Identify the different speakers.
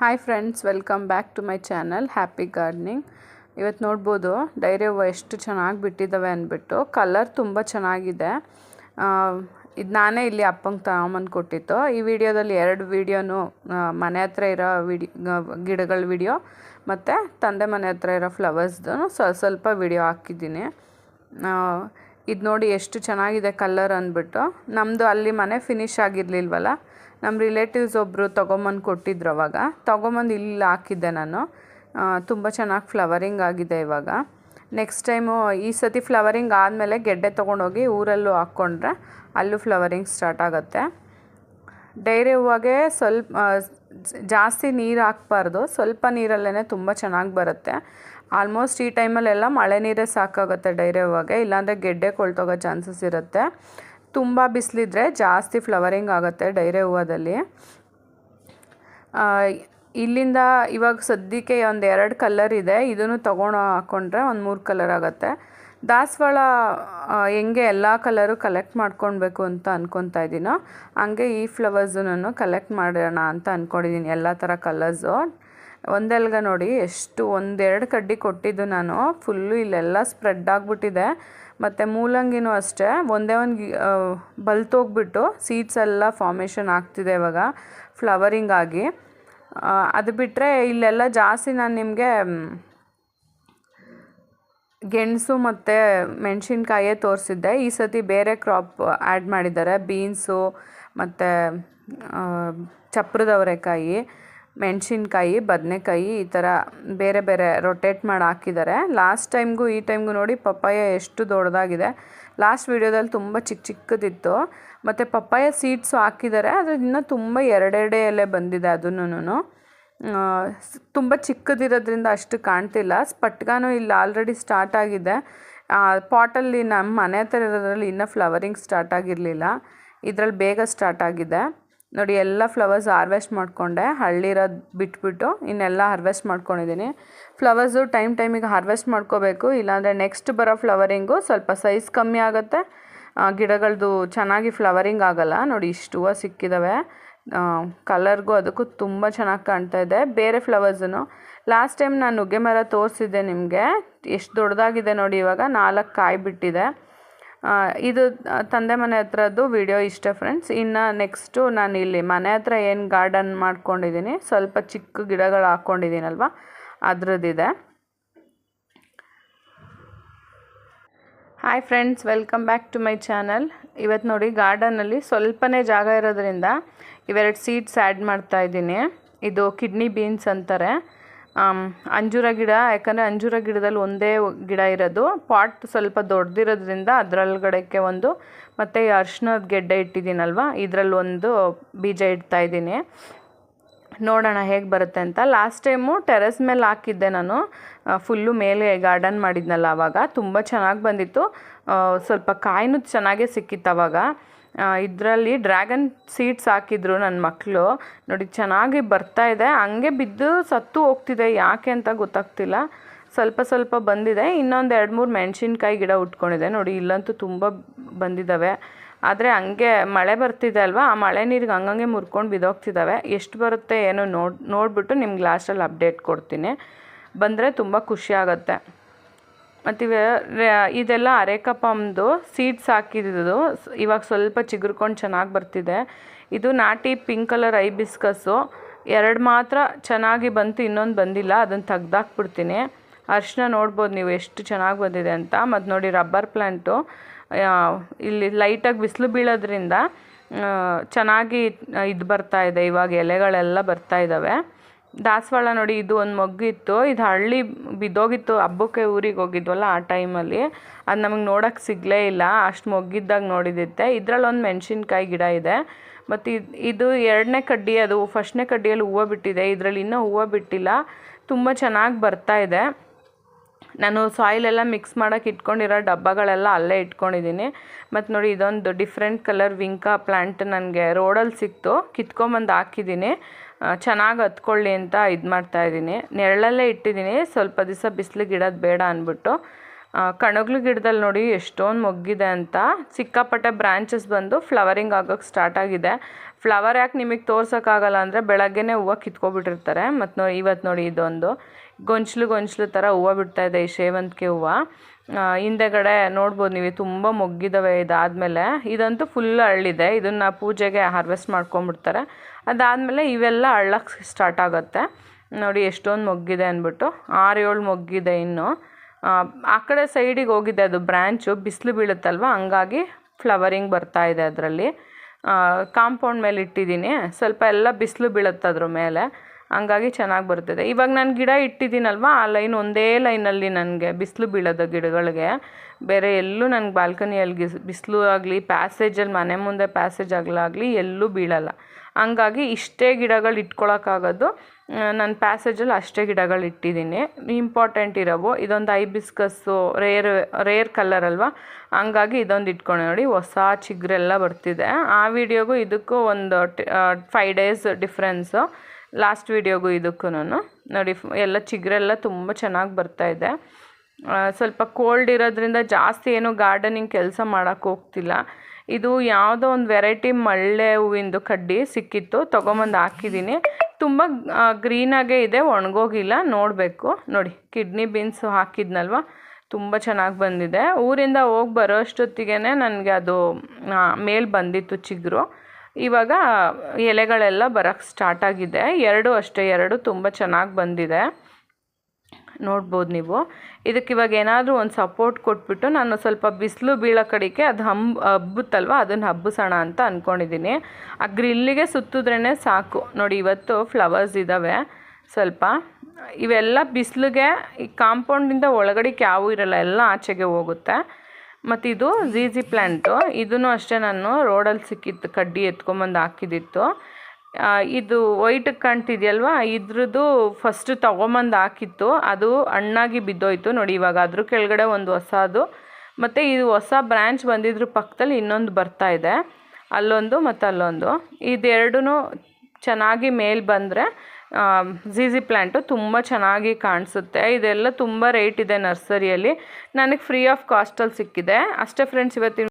Speaker 1: Hi friends welcome back to my channel happy gardening ಇವತ್ತು ನೋಡ್ಬೋದು dairy ಹೂವು ಎಷ್ಟು ಚೆನ್ನಾಗಿ ಬಿಟ್ಟಿದ್ದಾವೆ ಅಂದ್ಬಿಟ್ಟು ಕಲರ್ ತುಂಬ ಚೆನ್ನಾಗಿದೆ. ಇದು ನಾನೇ ಇಲ್ಲಿ ಅಪ್ಪಂಗೆ ತಗೊಂಬಂದು ಕೊಟ್ಟಿತ್ತು. ಈ ವಿಡಿಯೋದಲ್ಲಿ ಎರಡು ವಿಡಿಯೋನು ಮನೆ ಹತ್ರ ಇರೋ ವಿಡಿ ಗಿಡಗಳ ವಿಡಿಯೋ ಮತ್ತು ತಂದೆ ಮನೆ ಹತ್ರ ಇರೋ ಫ್ಲವರ್ಸ್ದು ಸ್ವಲ್ಪ ಸ್ವಲ್ಪ ವಿಡಿಯೋ ಹಾಕಿದ್ದೀನಿ. ಇದು ನೋಡಿ ಎಷ್ಟು ಚೆನ್ನಾಗಿದೆ ಕಲರ್ ಅಂದ್ಬಿಟ್ಟು. ನಮ್ಮದು ಅಲ್ಲಿ ಮನೆ ಫಿನಿಶ್ ಆಗಿರಲಿಲ್ವಲ್ಲ ನಮ್ಮ ರಿಲೇಟಿವ್ಸ್ ಒಬ್ಬರು ತೊಗೊಂಬಂದು ಕೊಟ್ಟಿದ್ರು ಅವಾಗ. ತೊಗೊಂಬಂದು ಇಲ್ಲಿ ಹಾಕಿದ್ದೆ ನಾನು. ತುಂಬ ಚೆನ್ನಾಗಿ ಫ್ಲವರಿಂಗ್ ಆಗಿದೆ ಇವಾಗ. ನೆಕ್ಸ್ಟ್ ಟೈಮು ಈ ಸತಿ ಫ್ಲವರಿಂಗ್ ಆದಮೇಲೆ ಗೆಡ್ಡೆ ತೊಗೊಂಡೋಗಿ ಊರಲ್ಲೂ ಹಾಕ್ಕೊಂಡ್ರೆ ಅಲ್ಲೂ ಫ್ಲವರಿಂಗ್ ಸ್ಟಾರ್ಟ್ ಆಗುತ್ತೆ. ಡೈರಿ ಹೂವಾಗೆ ಸ್ವಲ್ಪ ಜಾಸ್ತಿ ನೀರು ಹಾಕ್ಬಾರ್ದು. ಸ್ವಲ್ಪ ನೀರಲ್ಲೇ ತುಂಬ ಚೆನ್ನಾಗಿ ಬರುತ್ತೆ. ಆಲ್ಮೋಸ್ಟ್ ಈ ಟೈಮಲ್ಲೆಲ್ಲ ಮಳೆ ನೀರೇ ಸಾಕಾಗುತ್ತೆ ಡೈರಿ ಹೂವಾಗೆ. ಇಲ್ಲಾಂದರೆ ಗೆಡ್ಡೆ ಕೊಳ್ತೋಗೋ ಚಾನ್ಸಸ್ ಇರುತ್ತೆ. ತುಂಬ ಬಿಸಿಲಿದ್ರೆ ಜಾಸ್ತಿ ಫ್ಲವರಿಂಗ್ ಆಗುತ್ತೆ ಡೈರೆ ಹೂವದಲ್ಲಿ. ಇಲ್ಲಿಂದ ಇವಾಗ ಸದ್ಯಕ್ಕೆ ಒಂದು ಎರಡು ಕಲರ್ ಇದೆ. ಇದನ್ನು ತೊಗೊಂಡು ಹಾಕ್ಕೊಂಡ್ರೆ ಒಂದು ಮೂರು ಕಲರ್ ಆಗುತ್ತೆ. ದಾಸವಾಳ ಹೆಂಗೆ ಎಲ್ಲ ಕಲರು ಕಲೆಕ್ಟ್ ಮಾಡ್ಕೊಳ್ಬೇಕು ಅಂತ ಅಂದ್ಕೊತಾ ಇದ್ದೀನೋ ಹಂಗೆ ಈ ಫ್ಲವರ್ಸನ್ನು ಕಲೆಕ್ಟ್ ಮಾಡೋಣ ಅಂತ ಅಂದ್ಕೊಂಡಿದ್ದೀನಿ ಎಲ್ಲ ಥರ ಕಲರ್ಸು ಒಂದೆಲ್ಗ ನೋಡಿ ಎಷ್ಟು, ಒಂದೆರಡು ಕಡ್ಡಿ ಕೊಟ್ಟಿದ್ದು ನಾನು. ಫುಲ್ಲು ಇಲ್ಲೆಲ್ಲ ಸ್ಪ್ರೆಡ್ ಆಗಿಬಿಟ್ಟಿದೆ. ಮತ್ತು ಮೂಲಂಗಿನೂ ಅಷ್ಟೇ. ಒಂದೇ ಒಂದು ಬಲ್ತೋಗ್ಬಿಟ್ಟು ಸೀಡ್ಸ್ ಎಲ್ಲ ಫಾರ್ಮೇಷನ್ ಆಗ್ತಿದೆ ಇವಾಗ ಫ್ಲವರಿಂಗ್ ಆಗಿ. ಅದು ಬಿಟ್ಟರೆ ಇಲ್ಲೆಲ್ಲ ಜಾಸ್ತಿ ನಾನು ನಿಮಗೆ ಗೆಣಸು ಮತ್ತು ಮೆಣಸಿನ್ಕಾಯೇ ತೋರಿಸಿದ್ದೆ. ಈ ಸತಿ ಬೇರೆ ಕ್ರಾಪ್ ಆ್ಯಡ್ ಮಾಡಿದ್ದಾರೆ. ಬೀನ್ಸು ಮತ್ತು ಚಪ್ರದವರೆಕಾಯಿ ಮೆಣಸಿನ್ಕಾಯಿ, ಬದನೆಕಾಯಿ ಈ ಥರ ಬೇರೆ ಬೇರೆ ರೊಟೇಟ್ ಮಾಡಿ ಹಾಕಿದ್ದಾರೆ. ಲಾಸ್ಟ್ ಟೈಮ್ಗೂ ಈ ಟೈಮ್ಗೂ ನೋಡಿ ಪಪ್ಪಾಯ ಎಷ್ಟು ದೊಡ್ಡದಾಗಿದೆ. ಲಾಸ್ಟ್ ವೀಡಿಯೋದಲ್ಲಿ ತುಂಬ ಚಿಕ್ಕ ಚಿಕ್ಕದಿತ್ತು. ಮತ್ತು ಪಪ್ಪಾಯ ಸೀಡ್ಸು ಹಾಕಿದ್ದಾರೆ. ಆದರೆ ಇನ್ನೂ ತುಂಬ ಎರಡೆರಡೇ ಬಂದಿದೆ ಅದನ್ನು ತುಂಬ ಚಿಕ್ಕದಿರೋದ್ರಿಂದ ಅಷ್ಟು ಕಾಣ್ತಿಲ್ಲ. ಸ್ಪಟ್ಗಾನು ಇಲ್ಲಿ ಆಲ್ರೆಡಿ ಸ್ಟಾರ್ಟ್ ಆಗಿದೆ. ಪಾಟಲ್ಲಿ ನಮ್ಮ ಮನೆ ಹತ್ರ ಇರೋದ್ರಲ್ಲಿ ಇನ್ನೂ ಫ್ಲವರಿಂಗ್ ಸ್ಟಾರ್ಟ್ ಆಗಿರಲಿಲ್ಲ. ಇದರಲ್ಲಿ ಬೇಗ ಸ್ಟಾರ್ಟ್ ಆಗಿದೆ. ನೋಡಿ, ಎಲ್ಲ ಫ್ಲವರ್ಸ್ ಹಾರ್ವೆಸ್ಟ್ ಮಾಡಿಕೊಂಡೆ. ಹಳ್ಳಿರೋದು ಬಿಟ್ಬಿಟ್ಟು ಇನ್ನೆಲ್ಲ ಹಾರ್ವೆಸ್ಟ್ ಮಾಡ್ಕೊಂಡಿದ್ದೀನಿ. ಫ್ಲವರ್ಸು ಟೈಮ್ ಟೈಮಿಗೆ ಹಾರ್ವೆಸ್ಟ್ ಮಾಡ್ಕೋಬೇಕು. ಇಲ್ಲಾಂದರೆ ನೆಕ್ಸ್ಟ್ ಬರೋ ಫ್ಲವರಿಂಗು ಸ್ವಲ್ಪ ಸೈಜ್ ಕಮ್ಮಿ ಆಗುತ್ತೆ. ಗಿಡಗಳದ್ದು ಚೆನ್ನಾಗಿ ಫ್ಲವರಿಂಗ್ ಆಗೋಲ್ಲ. ನೋಡಿ ಇಷ್ಟು ಹೂವು ಸಿಕ್ಕಿದ್ದಾವೆ ಕಲರ್ಗೂ ಅದಕ್ಕೂ ತುಂಬ ಚೆನ್ನಾಗಿ ಕಾಣ್ತಾ ಇದೆ. ಬೇರೆ ಫ್ಲವರ್ಸನ್ನು ಲಾಸ್ಟ್ ಟೈಮ್ ನಾನು ನುಗ್ಗೆ ಮರ ತೋರಿಸಿದ್ದೆ ನಿಮಗೆ. ಎಷ್ಟು ದೊಡ್ಡದಾಗಿದೆ ನೋಡಿ ಇವಾಗ. ನಾಲ್ಕು ಕಾಯಿ ಬಿಟ್ಟಿದೆ. ಇದು ತಂದೆ ಮನೆ ಹತ್ರದ್ದು ವಿಡಿಯೋ ಇಷ್ಟೇ ಫ್ರೆಂಡ್ಸ್ ಇನ್ನು ನೆಕ್ಸ್ಟು ನಾನು ಇಲ್ಲಿ ಮನೆ ಹತ್ರ ಏನು ಗಾರ್ಡನ್ ಮಾಡ್ಕೊಂಡಿದ್ದೀನಿ ಸ್ವಲ್ಪ ಚಿಕ್ಕ ಗಿಡಗಳು ಹಾಕ್ಕೊಂಡಿದ್ದೀನಲ್ವ ಅದರದ್ದಿದೆ. Hi friends welcome back to my channel ಇವತ್ತು ನೋಡಿ ಗಾರ್ಡನಲ್ಲಿ ಸ್ವಲ್ಪನೇ ಜಾಗ ಇರೋದ್ರಿಂದ ಇವೆರಡು ಸೀಡ್ಸ್ ಆ್ಯಡ್ ಮಾಡ್ತಾ ಇದ್ದೀನಿ ಇದು ಕಿಡ್ನಿ ಬೀನ್ಸ್ ಅಂತಾರೆ. ಅಂಜೂರ ಗಿಡ, ಯಾಕಂದರೆ ಅಂಜೂರ ಗಿಡದಲ್ಲಿ ಒಂದೇ ಗಿಡ ಇರೋದು. ಪಾಟ್ ಸ್ವಲ್ಪ ದೊಡ್ಡದಿರೋದ್ರಿಂದ ಅದರೊಳಗಡೆಗೆ ಒಂದು, ಮತ್ತು ಅರ್ಶಿನದ ಗೆಡ್ಡೆ ಇಟ್ಟಿದ್ದೀನಲ್ವ? ಇದರಲ್ಲಿ ಒಂದು ಬೀಜ ಇಡ್ತಾ ಇದ್ದೀನಿ. ನೋಡೋಣ ಹೇಗೆ ಬರುತ್ತೆ ಅಂತ. ಲಾಸ್ಟ್ ಟೈಮು ಟೆರೆಸ್ ಮೇಲೆ ಹಾಕಿದ್ದೆ ನಾನು. ಫುಲ್ಲು ಮೇಲೆ ಗಾರ್ಡನ್ ಮಾಡಿದ್ನಲ್ಲ ಆವಾಗ ತುಂಬ ಚೆನ್ನಾಗಿ ಬಂದಿತ್ತು. ಸ್ವಲ್ಪ ಕಾಯಿನೂ ಚೆನ್ನಾಗೇ ಸಿಕ್ಕಿತ್ತು ಆವಾಗ ಇದರಲ್ಲಿ ಡ್ರ್ಯಾಗನ್ ಸೀಡ್ಸ್ ಹಾಕಿದ್ರು ನನ್ನ ಮಕ್ಕಳು ನೋಡಿ, ಚೆನ್ನಾಗಿ ಬರ್ತಾ ಇದೆ. ಹಂಗೆ ಬಿದ್ದು ಸತ್ತು ಹೋಗ್ತಿದೆ. ಯಾಕೆ ಅಂತ ಗೊತ್ತಾಗ್ತಿಲ್ಲ. ಸ್ವಲ್ಪ ಸ್ವಲ್ಪ ಬಂದಿದೆ. ಇನ್ನೊಂದು ಎರಡು ಮೂರು ಮೆಣಸಿನ್ಕಾಯಿ ಗಿಡ ಉಟ್ಕೊಂಡಿದೆ. ನೋಡಿ, ಇಲ್ಲಂತೂ ತುಂಬ ಬಂದಿದ್ದಾವೆ ಆದರೆ ಹಂಗೆ ಮಳೆ ಬರ್ತಿದೆ ಅಲ್ವಾ? ಆ ಮಳೆ ನೀರಿಗೆ ಹಂಗಂಗೆ ಮುರ್ಕೊಂಡು ಬಿದ್ದೋಗ್ತಿದ್ದಾವೆ ಎಷ್ಟು ಬರುತ್ತೆ ಏನೋ ನೋಡಿ, ನೋಡಿಬಿಟ್ಟು ನಿಮ್ಗೆ ಲಾಸ್ಟಲ್ಲಿ ಅಪ್ಡೇಟ್ ಕೊಡ್ತೀನಿ. ಬಂದರೆ ತುಂಬ ಖುಷಿ ಮತ್ತು ಇದೆಲ್ಲ ಅರೇಕಪ್ಪಮ್ದು ಸೀಡ್ಸ್ ಹಾಕಿದ್ದು ಇವಾಗ ಸ್ವಲ್ಪ ಚಿಗುರ್ಕೊಂಡು ಚೆನ್ನಾಗಿ ಬರ್ತಿದೆ. ಇದು ನಾಟಿ ಪಿಂಕ್ ಕಲರ್ ಐ ಬಿಸ್ಕಸ್ಸು ಎರಡು ಮಾತ್ರ ಚೆನ್ನಾಗಿ ಬಂತು, ಇನ್ನೊಂದು ಬಂದಿಲ್ಲ ಅದನ್ನು ತೆಗ್ದಾಕ್ಬಿಡ್ತೀನಿ. ಅರ್ಶಿನ ನೋಡ್ಬೋದು ನೀವು ಎಷ್ಟು ಚೆನ್ನಾಗಿ ಬಂದಿದೆ ಅಂತ. ಮತ್ತು ನೋಡಿ ರಬ್ಬರ್ ಪ್ಲ್ಯಾಂಟು ಇಲ್ಲಿ ಲೈಟಾಗಿ ಬಿಸಿಲು ಬೀಳೋದ್ರಿಂದ ಚೆನ್ನಾಗಿ ಇದು ಬರ್ತಾ ಇದೆ. ಇವಾಗ ಎಲೆಗಳೆಲ್ಲ ಬರ್ತಾ ಇದ್ದಾವೆ ದಾಸವಾಳ ನೋಡಿ ಇದು ಒಂದು ಮೊಗ್ಗಿತ್ತು. ಇದು ಹಳ್ಳಿ ಬಿದ್ದೋಗಿತ್ತು, ಹಬ್ಬಕ್ಕೆ ಊರಿಗೆ ಹೋಗಿದ್ವಲ್ಲ ಆ ಟೈಮಲ್ಲಿ ಅದು ನಮಗೆ ನೋಡೋಕ್ಕೆ ಸಿಗಲೇ ಇಲ್ಲ, ಅಷ್ಟು ಮೊಗ್ಗಿದ್ದಾಗ ನೋಡಿದ್ದೆ ಇದರಲ್ಲೊಂದು ಮೆಣಸಿನ್ಕಾಯಿ ಗಿಡ ಇದೆ. ಮತ್ತು ಇದು ಇದು ಎರಡನೇ ಕಡ್ಡಿ, ಅದು ಫಸ್ಟ್ನೇ ಕಡ್ಡಿಯಲ್ಲಿ ಹೂವು ಬಿಟ್ಟಿದೆ. ಇದರಲ್ಲಿ ಇನ್ನೂ ಹೂವು ಬಿಟ್ಟಿಲ್ಲ. ತುಂಬ ಚೆನ್ನಾಗಿ ಬರ್ತಾ ಇದೆ. ನಾನು ಸಾಯಿಲೆಲ್ಲ ಮಿಕ್ಸ್ ಮಾಡೋಕೆ ಇಟ್ಕೊಂಡಿರೋ ಡಬ್ಬಗಳೆಲ್ಲ ಅಲ್ಲೇ ಇಟ್ಕೊಂಡಿದ್ದೀನಿ ಮತ್ತು ನೋಡಿ ಇದೊಂದು ಡಿಫ್ರೆಂಟ್ ಕಲರ್ ವಿಂಕಾ ಪ್ಲ್ಯಾಂಟ್ ನನಗೆ ರೋಡಲ್ಲಿ ಸಿಕ್ತು. ಕಿತ್ಕೊಂಬಂದು ಹಾಕಿದ್ದೀನಿ ಚೆನ್ನಾಗಿ ಹತ್ಕೊಳ್ಳಿ ಅಂತ ಇದು ಮಾಡ್ತಾಯಿದ್ದೀನಿ ನೆರಳಲ್ಲೇ ಇಟ್ಟಿದ್ದೀನಿ. ಸ್ವಲ್ಪ ದಿವಸ ಬಿಸಿಲಿಗೆ ಇಡೋದು ಬೇಡ ಅಂದ್ಬಿಟ್ಟು ಕಣಗ್ಲು ಗಿಡದಲ್ಲಿ ನೋಡಿ ಎಷ್ಟೊಂದು ಮೊಗ್ಗಿದೆ ಅಂತ. ಸಿಕ್ಕಾಪಟ್ಟೆ ಬ್ರ್ಯಾಂಚಸ್ ಬಂದು ಫ್ಲವರಿಂಗ್ ಆಗೋಕ್ಕೆ ಸ್ಟಾರ್ಟ್ ಆಗಿದೆ. ಫ್ಲವರ್ ಯಾಕೆ ನಿಮಗೆ ತೋರ್ಸೋಕ್ಕಾಗಲ್ಲ ಅಂದರೆ ಬೆಳಗ್ಗೆನೇ ಹೂವು ಕಿತ್ಕೊಬಿಟ್ಟಿರ್ತಾರೆ. ಮತ್ತು ನೋಡಿ ಇವತ್ತು ನೋಡಿ ಇದೊಂದು. ಗೊಂಚಲು ಗೊಂಚಲು ಥರ ಹೂವು ಬಿಡ್ತಾ ಇದೆ ಈ ಸೇವಂತಿಗೆ ಹೂವು. ಹಿಂದೆಗಡೆ ನೋಡ್ಬೋದು ನೀವು, ತುಂಬ ಮೊಗ್ಗಿದ್ದಾವೆ ಇದಾದಮೇಲೆ. ಇದಂತೂ ಫುಲ್ ಅರಳಿದೆ ಇದನ್ನು ಪೂಜೆಗೆ ಹಾರ್ವೆಸ್ಟ್ ಮಾಡ್ಕೊಂಬಿಡ್ತಾರೆ ಅದಾದಮೇಲೆ ಇವೆಲ್ಲ ಅರಳಕ್ಕೆ ಸ್ಟಾರ್ಟ್ ಆಗುತ್ತೆ. ನೋಡಿ, ಎಷ್ಟೊಂದು ಮೊಗ್ಗಿದೆ ಅಂದ್ಬಿಟ್ಟು. ಆರು ಏಳು ಮೊಗ್ಗಿದೆ ಇನ್ನು. ಆ ಕಡೆ ಸೈಡಿಗೆ ಹೋಗಿದೆ ಅದು ಬ್ರ್ಯಾಂಚು ಬಿಸಿಲು ಬೀಳುತ್ತಲ್ವ? ಹಂಗಾಗಿ ಫ್ಲವರಿಂಗ್ ಬರ್ತಾ ಇದೆ ಅದರಲ್ಲಿ. ಕಾಂಪೌಂಡ್ ಮೇಲೆ ಇಟ್ಟಿದ್ದೀನಿ. ಸ್ವಲ್ಪ ಎಲ್ಲ ಬಿಸಿಲು ಬೀಳುತ್ತೆ ಅದ್ರ ಮೇಲೆ. ಹಂಗಾಗಿ ಚೆನ್ನಾಗಿ ಬರ್ತದೆ. ಇವಾಗ ನಾನು ಗಿಡ ಇಟ್ಟಿದ್ದೀನಲ್ವ, ಆ ಲೈನ್ ಒಂದೇ ಲೈನಲ್ಲಿ ನನಗೆ ಬಿಸಿಲು ಬೀಳೋದು ಗಿಡಗಳಿಗೆ. ಬೇರೆ ಎಲ್ಲೂ ನನಗೆ ಬಾಲ್ಕನಿಯಲ್ಲಿ ಗಿಸ್ ಬಿಸಿಲು ಆಗಲಿ, ಪ್ಯಾಸೇಜಲ್ಲಿ ಮನೆ ಮುಂದೆ ಪ್ಯಾಸೇಜ್ ಆಗಲಾಗಲಿ ಎಲ್ಲೂ ಬೀಳಲ್ಲ. ಹಂಗಾಗಿ ಇಷ್ಟೇ ಗಿಡಗಳು ಇಟ್ಕೊಳಕ್ಕಾಗೋದು. ನನ್ನ ಪ್ಯಾಸೇಜಲ್ಲಿ ಅಷ್ಟೇ ಗಿಡಗಳು ಇಟ್ಟಿದ್ದೀನಿ. ಇಂಪಾರ್ಟೆಂಟ್ ಇರೋವು ಇದೊಂದು ಐಬಿಸ್ಕಸ್ಸು ರೇರ್ ರೇರ್ ಕಲರ್ ಅಲ್ವಾ? ಹಂಗಾಗಿ ಇದೊಂದು ಇಟ್ಕೊಂಡು ನೋಡಿ, ಹೊಸ ಚಿಗುರೆಲ್ಲ ಬರ್ತಿದೆ. ಆ ವಿಡಿಯೋಗೂ ಇದಕ್ಕೂ ಒಂದು ಫೈವ್ ಡೇಸ್ ಡಿಫ್ರೆನ್ಸು ಲಾಸ್ಟ್ ವೀಡಿಯೋಗೂ ಇದಕ್ಕೂ ನೋಡಿ ಎಲ್ಲ ಚಿಗುರೆಲ್ಲ ತುಂಬ ಚೆನ್ನಾಗಿ ಬರ್ತಾ ಇದೆ. ಸ್ವಲ್ಪ ಕೋಲ್ಡ್ ಇರೋದ್ರಿಂದ ಜಾಸ್ತಿ ಏನು ಗಾರ್ಡನಿಂಗ್ ಕೆಲಸ ಮಾಡೋಕ್ಕೆ ಹೋಗ್ತಿಲ್ಲ. ಇದು ಯಾವುದೋ ಒಂದು ವೆರೈಟಿ ಮಳ್ಳೆ ಹೂವಿಂದು ಕಡ್ಡಿ ಸಿಕ್ಕಿತ್ತು, ತೊಗೊಂಬಂದು ಹಾಕಿದ್ದೀನಿ ತುಂಬ ಗ್ರೀನಾಗೇ ಇದೆ, ಒಣಗೋಗಿಲ್ಲ, ನೋಡಬೇಕು. ನೋಡಿ ಕಿಡ್ನಿ ಬೀನ್ಸು ಹಾಕಿದ್ನಲ್ವ? ತುಂಬ ಚೆನ್ನಾಗಿ ಬಂದಿದೆ. ಊರಿಂದ ಹೋಗಿ ಬರೋ ಅಷ್ಟೊತ್ತಿಗೆ ನನಗೆ ಅದು ಮೇಲೆ ಬಂದಿತ್ತು ಚಿಗುರು. ಇವಾಗ ಎಲೆಗಳೆಲ್ಲ ಬರೋಕ್ಕೆ ಸ್ಟಾರ್ಟ್ ಆಗಿದೆ. ಎರಡು ಅಷ್ಟೇ, ಎರಡು ತುಂಬ ಚೆನ್ನಾಗಿ ಬಂದಿದೆ. ನೋಡ್ಬೋದು ನೀವು. ಇದಕ್ಕೆ ಇವಾಗ ಏನಾದರೂ ಒಂದು ಸಪೋರ್ಟ್ ಕೊಟ್ಬಿಟ್ಟು ನಾನು ಸ್ವಲ್ಪ ಬಿಸಿಲು ಬೀಳೋ ಕಡೆಗೆ ಅದು ಹಂಬ್, ಹಬ್ಬುತ್ತಲ್ವ? ಅದನ್ನು ಹಬ್ಬಿಸೋಣ ಅಂತ ಅಂದ್ಕೊಂಡಿದ್ದೀನಿ ಆ ಗ್ರಿಲ್ಲಿಗೆ ಸುತ್ತಿದ್ರೇ ಸಾಕು. ನೋಡಿ, ಇವತ್ತು ಫ್ಲವರ್ಸ್ ಇದ್ದಾವೆ ಸ್ವಲ್ಪ. ಇವೆಲ್ಲ ಬಿಸಿಲಿಗೆ ಈ ಕಾಂಪೌಂಡಿಂದ ಒಳಗಡೆಗೆ ಯಾವೂ ಇರಲ್ಲ, ಎಲ್ಲ ಆಚೆಗೆ ಹೋಗುತ್ತೆ. ಮತ್ತು ಇದು ಝೀಝಿ ಪ್ಲ್ಯಾಂಟು ಇದೂ ಅಷ್ಟೇ ನಾನು ರೋಡಲ್ಲಿ ಸಿಕ್ಕಿತ್ತು ಕಡ್ಡಿ ಎತ್ಕೊಂಬಂದು ಹಾಕಿದ್ದಿತ್ತು ಇದು ವೈಟ್ ಕಾಣ್ತಿದೆಯಲ್ವಾ? ಇದ್ರದ್ದು ಫಸ್ಟ್ ತೊಗೊಂಬಂದು ಹಾಕಿತ್ತು. ಅದು ಹಣ್ಣಾಗಿ ಬಿದ್ದೋಯ್ತು ನೋಡಿ ಇವಾಗ. ಅದ್ರ ಕೆಳಗಡೆ ಒಂದು ಹೊಸದು. ಮತ್ತು ಇದು ಹೊಸ ಬ್ರ್ಯಾಂಚ್ ಬಂದಿದ್ರ ಪಕ್ಕದಲ್ಲಿ ಇನ್ನೊಂದು ಬರ್ತಾ ಇದೆ. ಅಲ್ಲೊಂದು ಮತ್ತು ಅಲ್ಲೊಂದು ಇದೆರಡೂ ಚೆನ್ನಾಗಿ ಮೇಲ್ ಬಂದರೆ ಝೀಝಿ ಪ್ಲ್ಯಾಂಟು ತುಂಬ ಚೆನ್ನಾಗಿ ಕಾಣಿಸುತ್ತೆ. ಇದೆಲ್ಲ ತುಂಬ ರೇಟ್ ಇದೆ ನರ್ಸರಿಯಲ್ಲಿ. ನನಗೆ ಫ್ರೀ ಆಫ್ ಕಾಸ್ಟಲ್ಲಿ ಸಿಕ್ಕಿದೆ. ಅಷ್ಟೇ ಫ್ರೆಂಡ್ಸ್ ಇವತ್ತಿನ